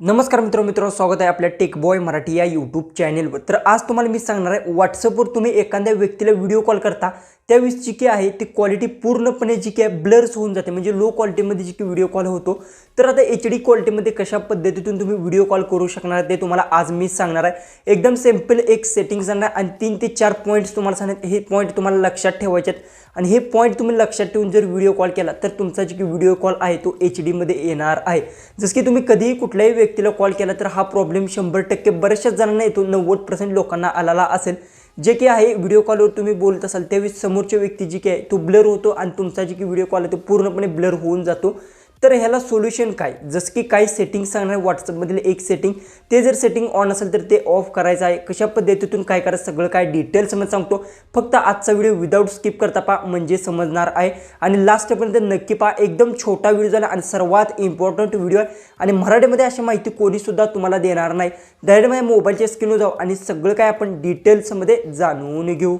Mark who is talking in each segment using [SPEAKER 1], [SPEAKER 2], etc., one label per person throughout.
[SPEAKER 1] नमस्कार मित्र मित्रांनो स्वागत आहे आपल्या टेक बॉय मराठी या यूट्यूब चॅनेलवर तर आज तुम्हाला मी सांगणार आहे व्हॉट्सअपवर तुम्ही एखाद्या व्यक्तीला व्हिडिओ कॉल करता त्यावेळेस जी की आहे ती क्वालिटी पूर्णपणे जी की आहे ब्लर्स होऊन जाते. म्हणजे लो क्वालिटीमध्ये जी की व्हिडिओ कॉल होतो तर आता एच डी क्वालिटीमध्ये कशा पद्धतीतून तुम्ही व्हिडिओ कॉल करू शकणार ते तुम्हाला आज मी सांगणार आहे. एकदम सिंपल एक सेटिंग सांगणार आणि तीन ते चार पॉईंट्स तुम्हाला सांगणार. हे पॉईंट तुम्हाला लक्षात ठेवायचे आहेत. आणि हे पॉईंट तुम्ही लक्षात ठेवून जर व्हिडिओ कॉल केला तर तुमचा जे की व्हिडिओ कॉल आहे तो एच डीमध्ये येणार आहे. जसं की तुम्ही कधीही कुठल्याही व्यक्तीला कॉल केला तर हा प्रॉब्लेम शंभर टक्के बऱ्याचशाच जणांना येतो. नव्वद पर्सेंट लोकांना आलेला असेल. जे की आहे व्हिडिओ कॉलवर तुम्ही बोलत असाल त्यावेळी समोरच्या व्यक्ती जी की आहे तो ब्लर होतो आणि तुमचा जे की व्हिडिओ कॉल आहे तो पूर्णपणे ब्लर होऊन जातो. तर ह्याला सोल्युशन काय? जसं की काही सेटिंग सांगणार व्हॉट्सअपमधील एक सेटिंग ते जर सेटिंग ऑन असेल तर ते ऑफ करायचं आहे. कशा पद्धतीतून काय करायचं सगळं काय डिटेल्समध्ये सांगतो. फक्त आजचा व्हिडिओ विदाऊट स्किप करता पहा म्हणजे समजणार आहे. आणि लास्टपर्यंत नक्की पहा एकदम छोटा व्हिडिओ झाला आणि सर्वात इम्पॉर्टंट व्हिडिओ आहे. आणि मराठीमध्ये अशी माहिती कोणीसुद्धा तुम्हाला देणार नाही. डायरेक्ट माझ्या मोबाईलच्या स्क्रीनवर जाऊ आणि सगळं काय आपण डिटेल्समध्ये जाणून घेऊ.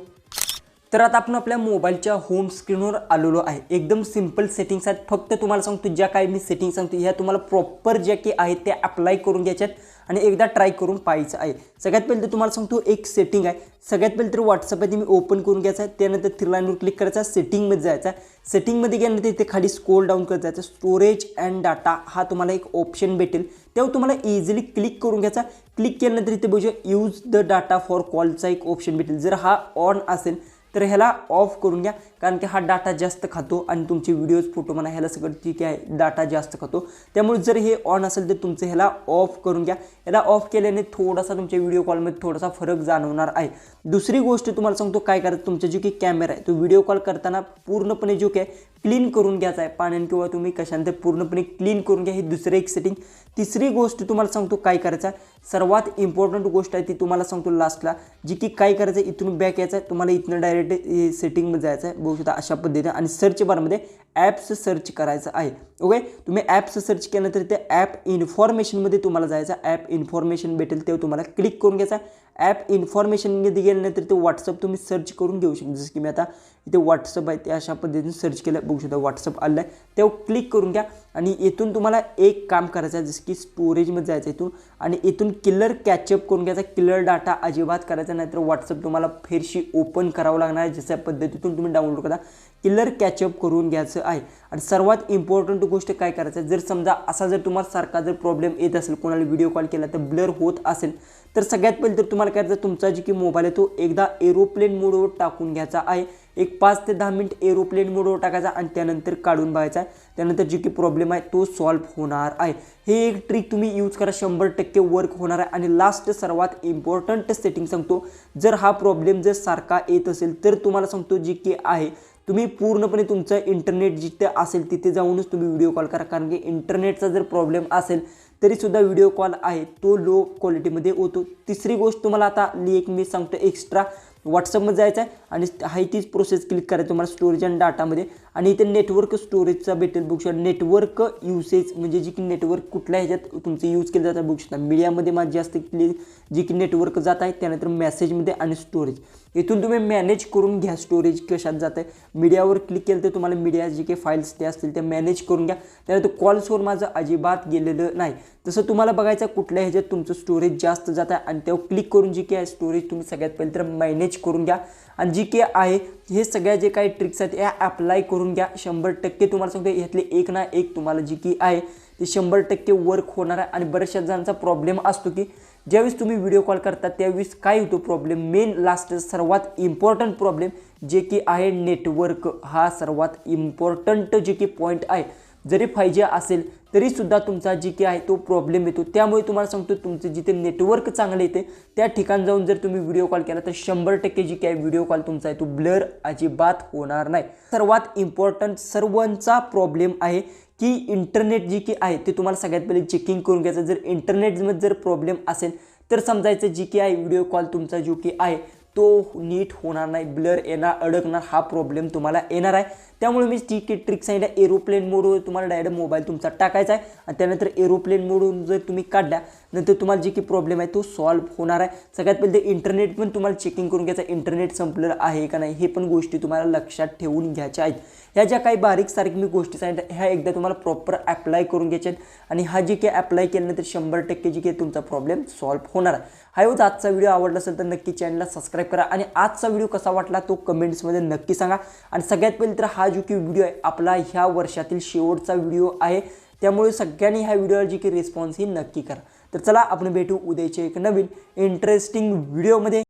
[SPEAKER 1] तर आता आपण आपल्या मोबाईलच्या होम स्क्रीनवर आलेलो आहे. एकदम सिंपल सेटिंग्स आहेत. फक्त तुम्हाला सांगतो ज्या काही मी सेटिंग सांगतो ह्या तुम्हाला प्रॉपर ज्या की आहेत त्या अप्लाय करून घ्यायच्यात आणि एकदा ट्राय करून पाहायचं आहे. सगळ्यात पहिले तर तुम्हाला सांगतो एक सेटिंग आहे. सगळ्यात पहिले तर व्हॉट्सअपमध्ये मी ओपन करून घ्यायचं आहे. त्यानंतर थ्री लाईनवर क्लिक करायचा सेटिंगमध्ये जायचं आहे. सेटिंगमध्ये गेल्यानंतर इथे खाली स्क्रोल डाऊन करत जायचं स्टोरेज अँड डाटा हा तुम्हाला एक ऑप्शन भेटेल. तेव्हा तुम्हाला इझिली क्लिक करून घ्यायचा क्लिक केल्यानंतर इथे बघूया यूज द डाटा फॉर कॉलचा एक ऑप्शन भेटेल. जर हा ऑन असेल तर ह्याला ऑफ करून घ्या. कारण की हा डाटा जास्त खातो आणि तुमचे व्हिडिओज फोटो म्हणा ह्याला सगळं ठीक आहे. डाटा जास्त खातो. त्यामुळे जर हे ऑन असेल तर तुमचं ह्याला ऑफ करून घ्या. ह्याला ऑफ केल्याने थोडासा तुमच्या व्हिडिओ कॉलमध्ये थोडासा फरक जाणवणार आहे. दुसरी गोष्ट तुम्हाला सांगतो काय करायचं? तुमचा जो की कॅमेरा आहे तो व्हिडिओ कॉल करताना पूर्णपणे जो काय क्लीन करून घ्यायचा आहे. पाण्याने किंवा तुम्ही कशाने पूर्णपणे क्लीन करून घ्या. ही दुसरी एक सेटिंग तिसरी गोष्ट तुम्हाला सांगतो काय करायचं आहे. सर्वात इम्पॉर्टंट गोष्ट आहे ती तुम्हाला सांगतो लास्टला जी की काय करायचं आहे इथून बॅक यायचं आहे तुम्हाला इथनं डायरेक्ट सेटिंगमध्ये जायचं आहे बघू शकता अशा पद्धतीने. आणि सर्च बारमध्ये ॲप्स सर्च करायचं आहे. ओके तुम्ही ॲप्स सर्च केल्यानंतर ते ॲप इन्फॉर्मेशनमध्ये तुम्हाला जायचं ॲप इन्फॉर्मेशन भेटेल तेव्हा तुम्हाला क्लिक करून घ्यायचा ॲप इन्फॉर्मेशनमध्ये तर ते व्हॉट्सअप तुम्ही सर्च करून घेऊ शकता. जसं की मी आता इथे व्हॉट्सअप आहे ते अशा पद्धतीने सर्च केलं. बघू शकता व्हॉट्सअप आलं आहे तेव्हा क्लिक करून घ्या. आणि इथून तुम्हाला एक काम करायचं आहे जसं की स्टोरेजमध्ये जायचं इथून. आणि इथून किलर कॅचअप करून घ्यायचा. किलर डाटा अजिबात करायचा नाही तर व्हॉट्सअप तुम्हाला फेरशी ओपन करावं लागणार आहे जशा पद्धतीतून तुम्ही डाउनलोड करा किलर कॅचअप करून घ्यायचं आहे. आणि सर्वात इम्पॉर्टंट गोष्ट काय करायचं आहे? जर समजा असा जर तुम्हाला सारखा जर प्रॉब्लेम येत असेल कोणाला व्हिडिओ कॉल केला तर ब्लर होत असेल तर सगळ्यात पहिले तर तुम्हाला काय करायचं तुमचा जी की मोबाईल आहे तो एकदा एरोप्लेन मोडवर टाकून घ्यायचा आहे. एक पाच ते दहा मिनिट एरोप्लेन मोडवर टाकायचा आणि त्यानंतर काढून बघायचा आहे. त्यानंतर जी की प्रॉब्लेम आहे तो सॉल्व्ह होणार आहे. हे एक ट्रिक तुम्ही यूज करा शंभर टक्के वर्क होणार आहे. आणि लास्ट सर्वात इम्पॉर्टंट सेटिंग सांगतो जर हा प्रॉब्लेम जर सारखा येत असेल तर तुम्हाला सांगतो जी की आहे तुम्ही पूर्णपणे तुमचं इंटरनेट जिथे असेल तिथे जाऊनच तुम्ही व्हिडिओ कॉल करा. कारण की इंटरनेटचा जर प्रॉब्लेम असेल तरीसुद्धा व्हिडिओ कॉल आहे. तो लो क्वालिटीमध्ये होतो. तिसरी गोष्ट तुम्हाला आता एक मी सांगतो एक्स्ट्रा व्हॉट्सअपमध्ये जायचं आहे आणि हाय तीच प्रोसेस क्लिक करायची तुम्हाला स्टोरेज अँड डाटामध्ये आणि इथे नेटवर्क स्टोरेजचा भेटेल बुक शकता नेटवर्क युसेज म्हणजे जी की नेटवर्क कुठल्या ह्याच्यात तुमचं यूज केलं जातं बुक शकता मीडियामध्ये माझी जास्त क्लिक जी की नेटवर्क जात आहे त्यानंतर मेसेजमध्ये आणि स्टोरेज इथून तुम्ही मॅनेज करून घ्या स्टोरेज कशात जात आहे. मीडियावर क्लिक केलं तर तुम्हाला मीडिया जे काही फाईल्स ते असतील ते मॅनेज करून घ्या. त्यानंतर कॉल्सवर माझं अजिबात गेलेलं नाही. तसं तुम्हाला बघायचं कुठल्या ह्याच्यात तुमचं स्टोरेज जास्त जात आहे आणि तेव्हा क्लिक करून जी काही स्टोरेज तुम्ही सगळ्यात पहिले तर मॅनेज करून घ्या. आणि जी काही आहे हे सगळ्या जे काही ट्रिक्स आहेत या अप्लाय करून घ्या. शंभर टक्के तुम्हाला सांगतो ह्यातले एक ना एक तुम्हाला जी की आहे ती शंभर टक्के वर्क होणार आहे. आणि बऱ्याचशा जणांचा प्रॉब्लेम असतो की ज्यावेळेस तुम्ही व्हिडिओ कॉल करता त्यावेळेस काय होतो प्रॉब्लेम मेन लास्ट सर्वात इम्पॉर्टंट प्रॉब्लेम जे की आहे नेटवर्क हा सर्वात इम्पॉर्टंट जे की पॉईंट आहे. जरी फाय जी असेल तरीसुद्धा तुमचा जी के आहे तो प्रॉब्लेम येतो. त्यामुळे तुम्हाला सांगतो तुमचं जिथे नेटवर्क चांगलं येते त्या ठिकाण जाऊन जर तुम्ही व्हिडिओ कॉल केला तर शंभर टक्के जी काय व्हिडिओ कॉल तुमचा आहे. तो ब्लर अजिबात होणार नाही. सर्वात इम्पॉर्टंट सर्वांचा प्रॉब्लेम आहे की इंटरनेट जी की आहे ते तुम्हाला सगळ्यात पहिले चेकिंग करून घ्यायचं. जर इंटरनेटमध्ये जर प्रॉब्लेम असेल तर समजायचं जी की आहे व्हिडिओ कॉल तुमचा जो की आहे तो नीट होणार नाही ब्लर येणार अडकणार हा प्रॉब्लेम तुम्हाला येणार आहे. त्यामुळे मी ती की ट्रिक सांगितलं. एरोप्लेन मोडवर तुम्हाला डायरेक्ट मोबाईल तुमचा टाकायचा आहे. आणि त्यानंतर एरोप्लेन मोडून जर तुम्ही काढल्या नंतर तुम्हाला जी की प्रॉब्लेम आहे तो सॉल्व्ह होणार आहे. सगळ्यात पहिले इंटरनेट पण तुम्हाला चेकिंग करून घ्यायचं इंटरनेट संपलेलं आहे का नाही हे पण गोष्टी तुम्हाला लक्षात ठेवून घ्यायच्या आहेत. ह्या ज्या काही बारीक सारीक मी गोष्टी सांगितल्या ह्या एकदा तुम्हाला प्रॉपर अप्लाय करून घ्यायच्या आहेत. आणि हा जे काही अप्लाय केल्यानंतर शंभर टक्के जी काही तुमचा प्रॉब्लेम सॉल्व्ह होणार आहे. हा होता आजचा व्हिडिओ आवडला असेल तर नक्की चॅनलला सबस्क्राईब करा. आणि आजचा व्हिडिओ कसा वाटला तो कमेंट्समध्ये नक्की सांगा. आणि सगळ्यात पहिले तर हा हा जो की व्हिडिओ आहे. आपला ह्या वर्षातील शेवटचा व्हिडिओ आहे. त्यामुळे सगळ्यांनी ह्या व्हिडिओवर जी की रिस्पॉन्स ही नक्की करा. तर चला आपण भेटू उद्याच्या एक नवीन इंटरेस्टिंग व्हिडिओमध्ये